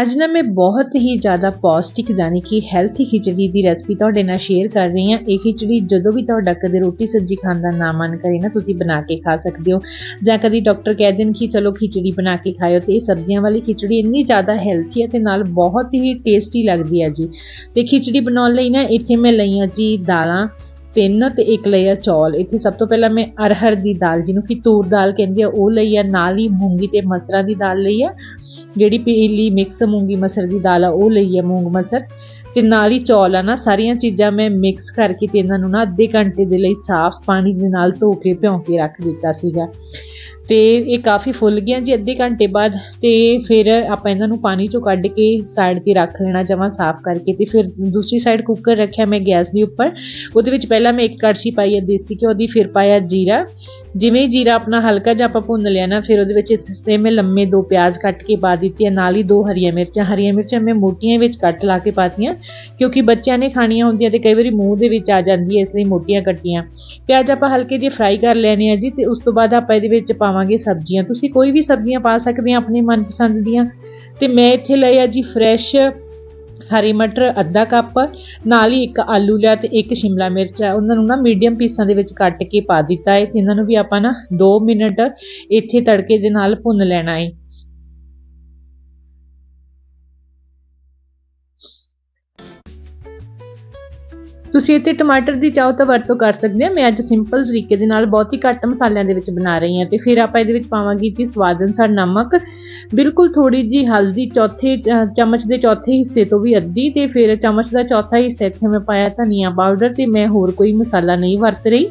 ਅੱਜ ਨਾ ਮੈਂ ਬਹੁਤ ਹੀ ਜ਼ਿਆਦਾ ਪੌਸ਼ਟਿਕ ਯਾਨੀ ਕਿ ਹੈਲਥੀ ਖਿਚੜੀ ਦੀ ਰੈਸਪੀ ਤੁਹਾਡੇ ਨਾਲ ਸ਼ੇਅਰ ਕਰ ਰਹੀ ਹਾਂ। ਇਹ ਖਿਚੜੀ ਜਦੋਂ ਵੀ ਤੁਹਾਡਾ ਕਦੇ ਰੋਟੀ ਸਬਜ਼ੀ ਖਾਣ ਦਾ ਨਾ ਮਨ ਕਰੇ ਨਾ, ਤੁਸੀਂ ਬਣਾ ਕੇ ਖਾ ਸਕਦੇ ਹੋ। ਜਾਂ ਕਦੀ ਡਾਕਟਰ ਕਹਿ ਦੇਣ ਕਿ ਚਲੋ ਖਿਚੜੀ ਬਣਾ ਕੇ ਖਾਓ ਤੇ ਇਹ ਸਬਜ਼ੀਆਂ ਵਾਲੀ ਖਿਚੜੀ ਇੰਨੀ ਜ਼ਿਆਦਾ ਹੈਲਥੀ ਹੈ ਤੇ ਨਾਲ ਬਹੁਤ ਹੀ ਟੇਸਟੀ ਲੱਗਦੀ ਹੈ ਜੀ। ਤੇ ਖਿਚੜੀ ਬਣਾਉਣ ਲਈ ਨਾ ਇੱਥੇ ਮੈਂ ਲਈਆਂ ਜੀ ਦਾਲਾਂ, ਤਿੰਨ ਤੇ ਇੱਕ ਲਈ ਆ ਚੌਲ। ਇੱਥੇ ਸਭ ਤੋਂ ਪਹਿਲਾਂ ਮੈਂ ਅਰਹਰ ਦੀ ਦਾਲ ਜਿਹਨੂੰ ਕਿ ਤੂਰ ਦਾਲ ਕਹਿੰਦੇ ਆ, ਉਹ ਲਈ ਆ, ਨਾਲ ਹੀ ਮੂੰਗੀ ਤੇ ਮਸਰਾਂ ਦੀ ਦਾਲ ਲਈ ਆ। ਜਿਹੜੀ ਪੀਲੀ ਮਿਕਸ ਮੂੰਗੀ ਮਸਰ ਦੀ ਦਾਲ ਆ, ਉਹ ਲਈ ਆ ਮੂੰਗ ਮਸਰ। ਤੇ ਨਾਲ ਹੀ ਚੌਲ ਆ ਨਾ, ਸਾਰੀਆਂ ਚੀਜ਼ਾਂ ਮੈਂ ਮਿਕਸ ਕਰਕੇ ਤੇ ਇਹਨਾਂ ਨੂੰ ਨਾ ਅੱਧੇ ਘੰਟੇ ਦੇ ਲਈ ਸਾਫ਼ ਪਾਣੀ ਦੇ ਨਾਲ ਧੋ ਕੇ ਭਿਉਂ ਕੇ ਰੱਖ ਦਿੱਤਾ ਸੀਗਾ। ਤੇ ਇਹ ਕਾਫੀ ਫੁੱਲ ਗਈਆਂ ਜੀ ਅੱਧੇ ਘੰਟੇ ਬਾਅਦ ਤੇ ਫਿਰ ਆਪਾਂ ਇਹਨਾਂ ਨੂੰ ਪਾਣੀ ਚੋਂ ਕੱਢ ਕੇ ਸਾਈਡ ਤੇ ਰੱਖ ਲੈਣਾ, ਜਮਾਂ ਸਾਫ਼ ਕਰਕੇ ਤੇ ਫਿਰ ਦੂਸਰੀ ਸਾਈਡ ਕੁੱਕਰ ਰੱਖਿਆ ਮੈਂ ਗੈਸ ਦੇ ਉੱਪਰ। ਉਹਦੇ ਵਿੱਚ ਪਹਿਲਾਂ ਮੈਂ ਇੱਕ ਕੜਛੀ ਪਾਈ ਹੈ ਦੇਸੀ ਘਿਓ ਦੀ, ਫਿਰ ਪਾਇਆ ਜੀਰਾ। ਜਿਵੇਂ ਹੀ ਜੀਰਾ ਆਪਣਾ ਹਲਕਾ ਜਿਹਾ ਆਪਾਂ ਭੁੰਨ ਲਿਆ ਨਾ, ਫਿਰ ਉਹਦੇ ਵਿੱਚ ਤੇ ਮੈਂ ਲੰਮੇ ਦੋ ਪਿਆਜ਼ ਕੱਟ ਕੇ ਪਾ ਦਿੱਤੀਆਂ, ਨਾਲ ਹੀ ਦੋ ਹਰੀਆਂ ਮਿਰਚਾਂ। ਹਰੀਆਂ ਮਿਰਚਾਂ ਮੈਂ ਮੋਟੀਆਂ ਵਿੱਚ ਕੱਟ ਲਾ ਕੇ ਪਾਤੀਆਂ, ਕਿਉਂਕਿ ਬੱਚਿਆਂ ਨੇ ਖਾਣੀਆਂ ਹੁੰਦੀਆਂ ਤੇ ਕਈ ਵਾਰੀ ਮੂੰਹ ਦੇ ਵਿੱਚ ਆ ਜਾਂਦੀ ਹੈ, ਇਸ ਲਈ ਮੋਟੀਆਂ ਕੱਟੀਆਂ। ਪਿਆਜ਼ ਆਪਾਂ ਹਲਕੇ ਜਿਹੇ ਫਰਾਈ ਕਰ ਲੈਣੇ ਆ ਜੀ ਤੇ ਉਸ ਤੋਂ ਬਾਅਦ ਆਪਾਂ ਇਹਦੇ ਵਿੱਚ ਪਾਵਾਂ ਪਾਵਾਂਗੇ ਸਬਜ਼ੀਆਂ। ਤੁਸੀਂ ਕੋਈ ਵੀ ਸਬਜ਼ੀਆਂ ਪਾ ਸਕਦੇ ਆ ਆਪਣੇ ਮਨਪਸੰਦ ਦੀਆਂ। ਤੇ ਮੈਂ ਇੱਥੇ ਲਏ ਆ ਜੀ ਫਰੈਸ਼ ਹਰੀ ਮਟਰ, ਅੱਧਾ ਕੱਪ, ਨਾਲ ਹੀ ਇੱਕ ਆਲੂ ਲਿਆ ਤੇ ਇੱਕ ਸ਼ਿਮਲਾ ਮਿਰਚ ਹੈ ਉਹਨਾਂ ਨੂੰ ਨਾ ਮੀਡੀਅਮ ਪੀਸਾਂ ਦੇ ਵਿੱਚ ਕੱਟ ਕੇ ਪਾ ਦਿੱਤਾ ਹੈ ਤੇ ਇਹਨਾਂ ਨੂੰ ਵੀ ਆਪਾਂ ਨਾ 2 ਮਿੰਟ ਇੱਥੇ ਤੜਕੇ ਦੇ ਨਾਲ ਭੁੰਨ ਲੈਣਾ ਹੈ ਤੁਸੀਂ ਇੱਥੇ ਟਮਾਟਰ ਦੀ ਚਾਹੋ ਤਾਂ ਵਰਤੋਂ ਕਰ ਸਕਦੇ ਆ। ਮੈਂ ਅੱਜ ਸਿੰਪਲ ਤਰੀਕੇ ਦੇ ਨਾਲ ਬਹੁਤ ਹੀ ਘੱਟ ਮਸਾਲਿਆਂ ਦੇ ਵਿੱਚ ਬਣਾ ਰਹੀ ਹਾਂ ਤੇ ਫਿਰ ਆਪਾਂ ਇਹਦੇ ਵਿੱਚ ਪਾਵਾਂਗੇ ਜੀ ਸਵਾਦ ਅਨੁਸਾਰ ਨਮਕ। ਬਿਲਕੁਲ ਥੋੜੀ ਜੀ ਹਲਦੀ ਚੌਥੇ ਚ- ਚਮਚ ਦੇ ਚੌਥੇ ਹਿੱਸੇ ਤੋਂ ਵੀ ਅੱਧੀ ਤੇ ਫਿਰ ਚਮਚ ਦਾ ਚੌਥਾ ਹਿੱਸਾ ਇੱਥੇ ਮੈਂ ਪਾਇਆ ਧਨੀਆ ਪਾਊਡਰ ਤੇ ਮੈਂ ਹੋਰ ਕੋਈ ਮਸਾਲਾ ਨਹੀਂ ਵਰਤ ਰਹੀ।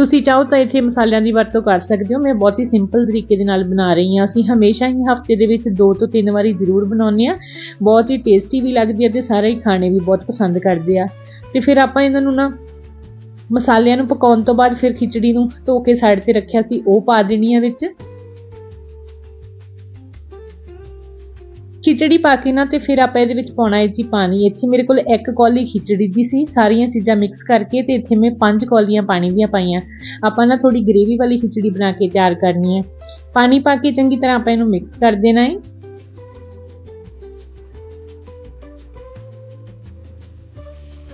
ਤੁਸੀਂ ਚਾਹੋ ਤਾਂ ਇੱਥੇ ਮਸਾਲਿਆਂ ਦੀ ਵਰਤੋਂ ਕਰ ਸਕਦੇ ਹੋ। ਮੈਂ ਬਹੁਤ ਹੀ ਸਿੰਪਲ ਤਰੀਕੇ ਦੇ ਨਾਲ ਬਣਾ ਰਹੀ ਹਾਂ। ਅਸੀਂ ਹਮੇਸ਼ਾ ਹੀ ਹਫ਼ਤੇ ਦੇ ਵਿੱਚ ਦੋ ਤੋਂ ਤਿੰਨ ਵਾਰੀ ਜ਼ਰੂਰ ਬਣਾਉਂਦੇ ਆ ਬਹੁਤ ਹੀ ਟੇਸਟੀ ਵੀ ਲੱਗਦੀ ਹੈ ਤੇ ਸਾਰੇ ਹੀ ਖਾਣੇ ਵੀ ਬਹੁਤ ਪਸੰਦ ਕਰਦੇ ਆ। ਤੇ ਫਿਰ ਆਪਾਂ ਇਹਨਾਂ ਨੂੰ ਨਾ ਮਸਾਲਿਆਂ ਨੂੰ ਪਕਾਉਣ ਤੋਂ ਬਾਅਦ ਫਿਰ ਖਿਚੜੀ ਨੂੰ ਧੋ ਕੇ ਸਾਈਡ ਤੇ ਰੱਖਿਆ ਸੀ। ਉਹ ਪਾ ਦੇਣੀ ਹੈ ਵਿੱਚ। ਖਿਚੜੀ ਪਾ ਕੇ ਨਾ ਤੇ ਫਿਰ ਆਪਾਂ ਇਹਦੇ ਵਿੱਚ ਪਾਉਣਾ ਹੈ ਜੀ ਪਾਣੀ। ਇੱਥੇ ਮੇਰੇ ਕੋਲ ਇੱਕ ਕੌਲੀ ਖਿਚੜੀ ਦੀ ਸੀ। ਸਾਰੀਆਂ ਚੀਜ਼ਾਂ ਮਿਕਸ ਕਰਕੇ ਤੇ ਇੱਥੇ ਮੈਂ ਪੰਜ ਕੌਲੀਆਂ ਪਾਣੀ ਦੀਆਂ ਪਾਈਆਂ। ਆਪਾਂ ਨਾ ਥੋੜੀ ਗ੍ਰੇਵੀ ਵਾਲੀ ਖਿਚੜੀ ਬਣਾ ਕੇ ਤਿਆਰ ਕਰਨੀ ਹੈ। ਪਾਣੀ ਪਾ ਕੇ ਚੰਗੀ ਤਰ੍ਹਾਂ ਆਪਾਂ ਇਹਨੂੰ ਮਿਕਸ ਕਰ ਦੇਣਾ ਹੈ।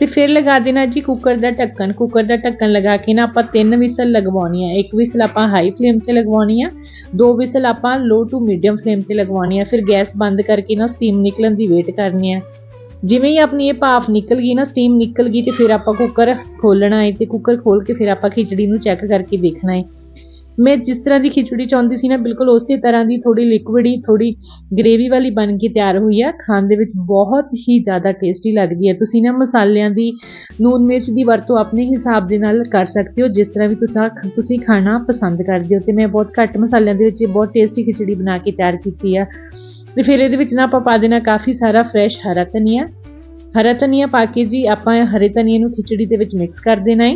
ਤੇ ਫਿਰ ਲਗਾ ਦੇਣਾ ਜੀ ਕੁੱਕਰ ਦਾ ਢੱਕਣ। ਕੁੱਕਰ ਦਾ ਢੱਕਣ ਲਗਾ ਕੇ ਨਾ ਆਪਾਂ ਤਿੰਨ ਵਿਸਲ ਲਗਵਾਉਣੀ ਆ। ਇੱਕ ਵਿਸਲ ਆਪਾਂ ਹਾਈ ਫਲੇਮ ਤੇ ਲਗਵਾਉਣੀ ਆ, ਦੋ ਵਿਸਲ ਆਪਾਂ ਲੋ ਟੂ ਮੀਡੀਅਮ ਫਲੇਮ ਤੇ ਲਗਵਾਉਣੀ ਆ। ਫਿਰ ਗੈਸ ਬੰਦ ਕਰਕੇ ਨਾ ਸਟੀਮ ਨਿਕਲਣ ਦੀ ਵੇਟ ਕਰਨੀ ਆ। ਜਿਵੇਂ ਹੀ ਆਪਣੀ ਇਹ ਭਾਫ ਨਿਕਲ ਗਈ ਨਾ ਸਟੀਮ ਨਿਕਲ ਗਈ ਤੇ ਫਿਰ ਆਪਾਂ ਕੁੱਕਰ ਖੋਲਣਾ ਹੈ ਤੇ ਕੁੱਕਰ ਖੋਲ ਕੇ ਫਿਰ ਆਪਾਂ ਖਿਚੜੀ ਨੂੰ ਚੈੱਕ ਕਰਕੇ ਦੇਖਣਾ ਹੈ ਮੈਂ ਜਿਸ ਤਰ੍ਹਾਂ ਦੀ ਖਿਚੜੀ ਚਾਹੁੰਦੀ ਸੀ ਨਾ, ਬਿਲਕੁਲ ਉਸੇ ਤਰ੍ਹਾਂ ਦੀ ਥੋੜੀ ਹੀ ਥੋੜੀ ਗ੍ਰੇਵੀ ਵਾਲੀ ਬਣ ਕੇ ਤਿਆਰ ਹੋਈ ਆ। ਖਾਣ ਦੇ ਵਿੱਚ ਬਹੁਤ ਹੀ ਜ਼ਿਆਦਾ ਟੇਸਟੀ ਲੱਗਦੀ ਹੈ ਤੁਸੀਂ ਨਾ ਮਸਾਲਿਆਂ ਦੀ, ਨੂਨ ਮਿਰਚ ਦੀ ਵਰਤੋਂ ਆਪਣੇ ਹਿਸਾਬ ਦੇ ਨਾਲ ਕਰ ਸਕਦੇ ਹੋ। ਜਿਸ ਤਰ੍ਹਾਂ ਵੀ ਤੁਸੀਂ ਤੁਸੀਂ ਖਾਣਾ ਪਸੰਦ ਕਰਦੇ ਹੋ ਤੇ ਮੈਂ ਬਹੁਤ ਘੱਟ ਮਸਾਲਿਆਂ ਦੇ ਵਿੱਚ ਬਹੁਤ ਟੇਸਟੀ ਖਿਚੜੀ ਬਣਾ ਕੇ ਤਿਆਰ ਕੀਤੀ ਆ। ਤੇ ਫਿਰ ਇਹਦੇ ਵਿੱਚ ਨਾ ਆਪਾਂ ਪਾ ਦੇਣਾ ਕਾਫੀ ਸਾਰਾ ਫਰੈਸ਼ ਹਰਾ ਧਨੀਆ। ਹਰਾ ਧਨੀਆ ਪਾ ਕੇ ਜੀ ਆਪਾਂ ਹਰੇ ਧਨੀਏ ਨੂੰ ਖਿਚੜੀ ਦੇ ਵਿੱਚ ਮਿਕਸ ਕਰ ਦੇਣਾ ਹੈ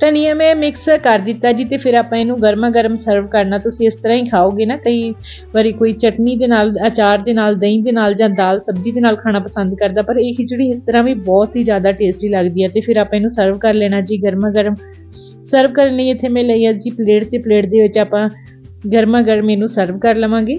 ਧਨੀਆ ਮੈਂ ਮਿਕਸ ਕਰ ਦਿੱਤਾ ਜੀ ਤੇ ਫਿਰ ਆਪਾਂ ਇਹਨੂੰ ਗਰਮਾ ਗਰਮ ਸਰਵ ਕਰਨਾ। ਤੁਸੀਂ ਇਸ ਤਰ੍ਹਾਂ ਹੀ ਖਾਓਗੇ ਨਾ, ਕਈ ਵਾਰੀ ਕੋਈ ਚਟਨੀ ਦੇ ਨਾਲ, ਅਚਾਰ ਦੇ ਨਾਲ, ਦਹੀਂ ਦੇ ਨਾਲ ਜਾਂ ਦਾਲ ਸਬਜ਼ੀ ਦੇ ਨਾਲ ਖਾਣਾ ਪਸੰਦ ਕਰਦਾ, ਪਰ ਇਹ ਖਿਚੜੀ ਇਸ ਤਰ੍ਹਾਂ ਵੀ ਬਹੁਤ ਹੀ ਜ਼ਿਆਦਾ ਟੇਸਟੀ ਲੱਗਦੀ ਹੈ ਤੇ ਫਿਰ ਆਪਾਂ ਇਹਨੂੰ ਸਰਵ ਕਰ ਲੈਣਾ ਜੀ ਗਰਮਾ ਗਰਮ ਸਰਵ ਕਰਨ ਲਈ ਇੱਥੇ ਮੈਂ ਲਈ ਆ ਜੀ ਪਲੇਟ ਤੇ ਪਲੇਟ ਦੇ ਵਿੱਚ ਆਪਾਂ ਗਰਮਾ ਗਰਮ ਇਹਨੂੰ ਸਰਵ ਕਰ ਲਵਾਂਗੇ।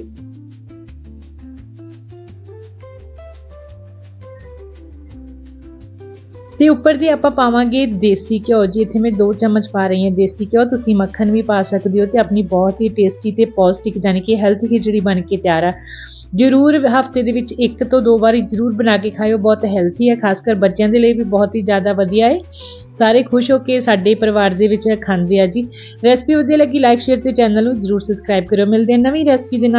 ਤੇ ਉੱਪਰ ਦੀ ਆਪਾਂ ਪਾਵਾਂਗੇ ਦੇਸੀ ਘਿਓ। ਜੀ ਇੱਥੇ ਮੈਂ 2 ਚਮਚ ਪਾ ਰਹੀ ਹਾਂ ਦੇਸੀ ਘਿਓ, ਤੁਸੀਂ ਮੱਖਣ ਵੀ ਪਾ ਸਕਦੇ ਹੋ ਤੇ ਆਪਣੀ ਬਹੁਤ ਹੀ ਟੇਸਟੀ ਤੇ ਪੌਸ਼ਟਿਕ ਯਾਨੀ ਕਿ ਹੈਲਥ ਖਿਚੜੀ ਬਣ ਕੇ ਤਿਆਰ ਆ। ਜ਼ਰੂਰ ਹਫ਼ਤੇ ਦੇ ਵਿੱਚ ਇੱਕ ਤੋਂ ਦੋ ਵਾਰੀ ਜ਼ਰੂਰ ਬਣਾ ਕੇ ਖਾਇਓ, ਬਹੁਤ ਹੈਲਥੀ ਹੈ ਖਾਸ ਕਰ ਬੱਚਿਆਂ ਦੇ ਲਈ ਵੀ ਬਹੁਤ ਹੀ ਜ਼ਿਆਦਾ ਵਧੀਆ ਹੈ ਸਾਰੇ ਖੁਸ਼ ਹੋ ਕੇ ਸਾਡੇ ਪਰਿਵਾਰ ਦੇ ਵਿੱਚ ਖਾਂਦੇ ਆ ਜੀ। ਰੈਸਪੀ ਵਧੀਆ ਲੱਗੀ ਲਾਈਕ ਸ਼ੇਅਰ ਤੇ ਚੈਨਲ ਨੂੰ ਜ਼ਰੂਰ ਸਬਸਕ੍ਰਾਈਬ ਕਰਿਓ। ਮਿਲਦੇ ਆ ਨਵੀਂ ਰੈਸਪੀ ਦੇ ਨਾਲ।